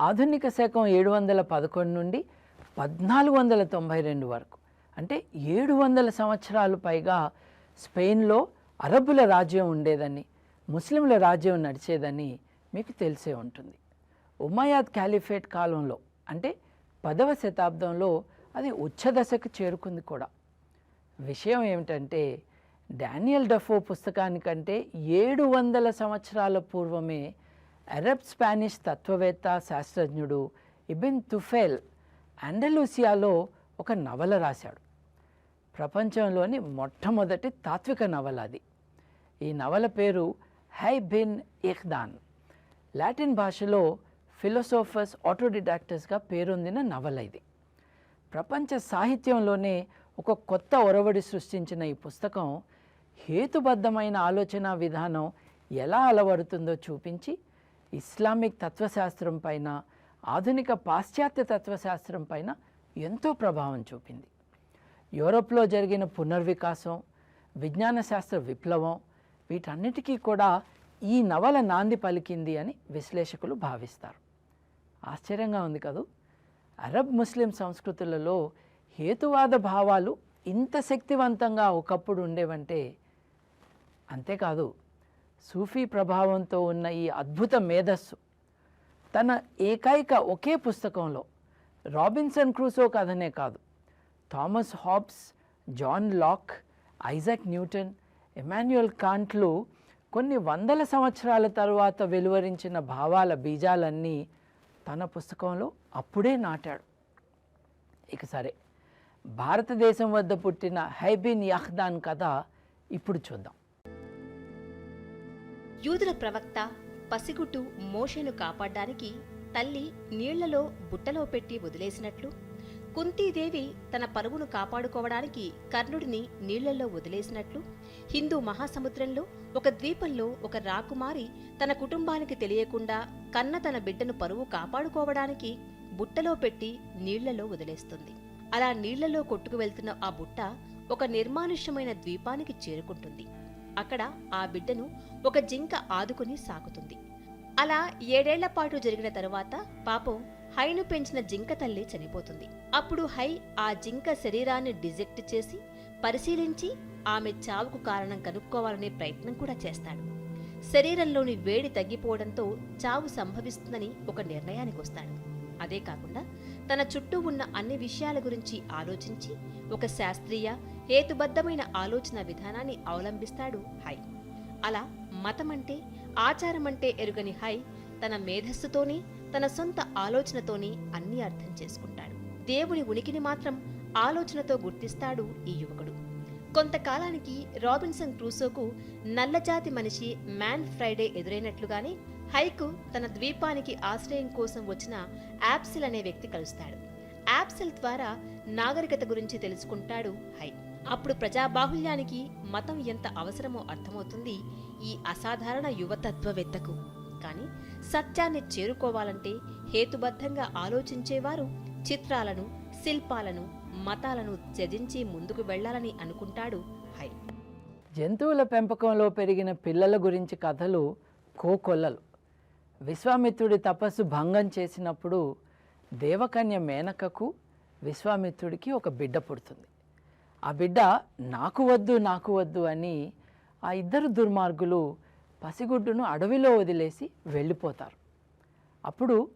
ఆధునిక శకం ఏడు వందల పదకొండు నుండి పద్నాలుగు వందల తొంభై రెండు వరకు. అంటే ఏడు వందల సంవత్సరాలు పైగా స్పెయిన్లో అరబ్బుల రాజ్యం ఉండేదని ముస్లింల రాజ్యం నడిచేదని మీకు తెలిసే ఉంటుంది. ఉమయాద్ క్యాలిఫేట్ కాలంలో అంటే పదవ శతాబ్దంలో అది ఉచ్చదశకు చేరుకుంది కూడా. విషయం ఏమిటంటే డానియల్ డఫో పుస్తకానికంటే ఏడు వందల సంవత్సరాల పూర్వమే అరబ్ స్పానిష్ తత్వవేత్త శాస్త్రజ్ఞుడు ఇబిన్ తుఫెల్ అండలూసియాలో ఒక నవల రాశాడు. ప్రపంచంలోని మొట్టమొదటి తాత్విక నవల అది. ఈ నవల పేరు హై బిన్ ఇఖ్దాన్. లాటిన్ భాషలో ఫిలోసోఫర్స్ ఆటోడిడాక్టర్స్గా పేరొందిన నవల ఇది. ప్రపంచ సాహిత్యంలోనే ఒక కొత్త ఒరవడి సృష్టించిన ఈ పుస్తకం హేతుబద్ధమైన ఆలోచన విధానం ఎలా అలవడుతుందో చూపించి ఇస్లామిక్ తత్వశాస్త్రం పైన ఆధునిక పాశ్చాత్య తత్వశాస్త్రం పైన ఎంతో ప్రభావం చూపింది. యూరోప్లో జరిగిన పునర్వికాసం విజ్ఞాన శాస్త్ర విప్లవం వీటన్నిటికీ కూడా ఈ నవల నాంది పలికింది అని విశ్లేషకులు భావిస్తారు. ఆశ్చర్యంగా ఉంది కదూ? అరబ్ ముస్లిం సంస్కృతులలో హేతువాద భావాలు ఇంత శక్తివంతంగా ఒకప్పుడు ఉండేవంటే అంతేకాదు సూఫీ ప్రభావంతో ఉన్న ఈ అద్భుత మేధస్సు తన ఏకైక ఒకే పుస్తకంలో రాబిన్సన్ క్రూసో కథనే కాదు. Thomas Hobbes John Locke Isaac Newton Immanuel కాంట్లు కొన్ని వందల సంవత్సరాల తరువాత వెలువరించిన భావాల బీజాలన్నీ తన పుస్తకంలో అప్పుడే నాటాడు. ఇక సరే భారతదేశం వద్ద పుట్టిన హైబిన్ యహ్దాన్ కథ ఇప్పుడు చూద్దాం. యూదుల ప్రవక్త పసిగుట్టు మోషేను కాపాడ్డానికి తల్లి నీళ్ళలో బుట్టలో పెట్టి వదిలేసినట్లు కుంతీదేవి తన పరువును కాపాడుకోవడానికి కర్ణుడిని నీళ్ళలో వదిలేసినట్లు హిందూ మహాసముద్రంలో ఒక ద్వీపంలో ఒక రాకుమారి తన కుటుంబానికి తెలియకుండా కన్న తన బిడ్డను పరువు కాపాడుకోవడానికి బుట్టలో పెట్టి నీళ్ళలో వదిలేస్తుంది. అలా నీళ్ళలో కొట్టుకు వెళ్తున్న ఆ బుట్ట ఒక నిర్మానుష్యమైన ద్వీపానికి చేరుకుంటుంది. అక్కడ ఆ బిడ్డను ఒక జింక ఆదుకుని సాకుతుంది. అలా ఏడేళ్ళ పాటు జరిగిన తరువాత పాపం హైను పెంచిన జింక తల్లి చనిపోతుంది. అప్పుడు హై ఆ జింక శరీరాన్ని డిజెక్ట్ చేసి పరిశీలించి ఆమె చావుకు కారణం కనుక్కోవాలనే ప్రయత్నం కూడా చేస్తాడు. శరీరంలోని వేడి తగ్గిపోవడంతో చావు సంభవిస్తుందని ఒక నిర్ణయానికి వస్తాడు. అదే కాకుండా తన చుట్టూ ఉన్న అన్ని విషయాల గురించి ఆలోచించి ఒక శాస్త్రీయ హేతుబద్ధమైన ఆలోచన విధానాన్ని అవలంబిస్తాడు హై. అలా మతమంటే ఆచారమంటే ఎరుగని హై తన మేధస్సుతోనే తన సొంత ఆలోచనతోనే అన్ని అర్థం చేసుకుంటాడు. దేవుని ఉనికిని మాత్రం ఆలోచనతో గుర్తిస్తాడు ఈ యువకుడు. కొంతకాలానికి రాబిన్సన్ క్రూసోకు నల్లజాతి మనిషి మ్యాన్ ఫ్రైడే ఎదురైనట్లుగానే హైకు తన ద్వీపానికి ఆశ్రయం కోసం వచ్చిన యాప్సిల్ అనే వ్యక్తి కలుస్తాడు. యాప్సిల్ ద్వారా నాగరికత గురించి తెలుసుకుంటాడు హై అప్పుడు ప్రజాబాహుల్యానికి మతం ఎంత అవసరమో అర్థమవుతుంది ఈ అసాధారణ యువతత్వవేత్తకు. కానీ సత్యాన్ని చేరుకోవాలంటే హేతుబద్ధంగా ఆలోచించేవారు చిత్రాలను శిల్పాలను మతాలను త్యజించి ముందుకు వెళ్ళాలని అనుకుంటాడు హై జంతువుల పెంపకంలో పెరిగిన పిల్లల గురించి కథలు కోకొల్లలు విశ్వామిత్రుడి తపస్సు భంగం చేసినప్పుడు దేవకన్య మేనకకు విశ్వామిత్రుడికి ఒక బిడ్డ పుడుతుంది. ఆ బిడ్డ నాకు వద్దు నాకు వద్దు అని ఆ ఇద్దరు దుర్మార్గులు పసిగుడ్డును అడవిలో వదిలేసి వెళ్ళిపోతారు. అప్పుడు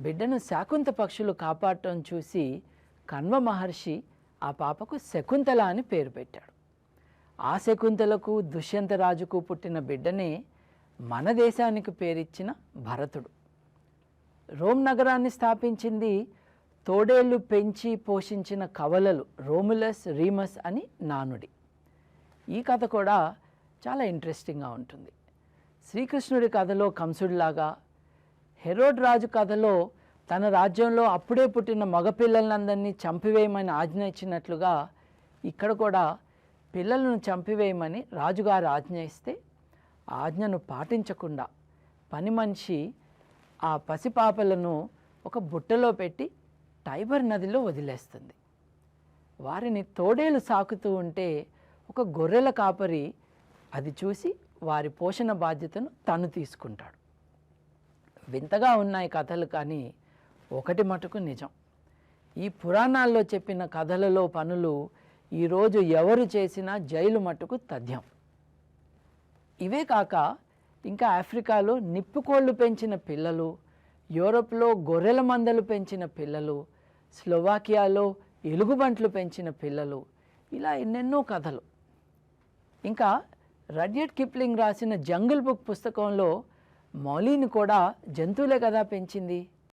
బిడ్డను శాకుంత పక్షులు కాపాడటం చూసి కన్వ మహర్షి ఆ పాపకు శకుంతల అని పేరు పెట్టాడు. ఆ శకుంతలకు దుష్యంతరాజుకు పుట్టిన బిడ్డనే మన దేశానికి పేరిచ్చిన భరతుడు. రోమ్ నగరాన్ని స్థాపించింది తోడేళ్ళు పెంచి పోషించిన కవలలు రోములస్ రీమస్ అని నానుడి. ఈ కథ కూడా చాలా ఇంట్రెస్టింగ్గా ఉంటుంది. శ్రీకృష్ణుడి కథలో కంసుడిలాగా హెరోడ్ రాజు కథలో తన రాజ్యంలో అప్పుడే పుట్టిన మగపిల్లలందరినీ చంపివేయమని ఆజ్ఞ ఇచ్చినట్లుగా ఇక్కడ కూడా పిల్లలను చంపివేయమని రాజుగారు ఆజ్ఞ ఇస్తే ఆజ్ఞను పాటించకుండా పని మనిషి ఆ పసిపాపలను ఒక బుట్టలో పెట్టి టైబర్ నదిలో వదిలేస్తుంది. వారిని తోడేలు సాకుతూ ఉంటే ఒక గొర్రెల కాపరి అది చూసి వారి పోషణ బాధ్యతను తను తీసుకుంటాడు. వింతగా ఉన్నాయి కథలు కానీ ఒకటి మటుకు నిజం. ఈ పురాణాల్లో చెప్పిన కథలలో పనులు ఈరోజు ఎవరు చేసినా జైలు మటుకు తథ్యం. ఇవే కాక ఇంకా ఆఫ్రికాలో నిప్పుకోళ్ళు పెంచిన పిల్లలు యూరోప్లో గొర్రెల మందలు పెంచిన పిల్లలు స్లోవాకియాలో ఎలుగుబంట్లు పెంచిన పిల్లలు ఇలా ఎన్నెన్నో కథలు. ఇంకా రడ్యట్ కిప్లింగ్ రాసిన జంగిల్ బుక్ పుస్తకంలో మౌలీని కూడా జంతువులే కదా పెంచింది.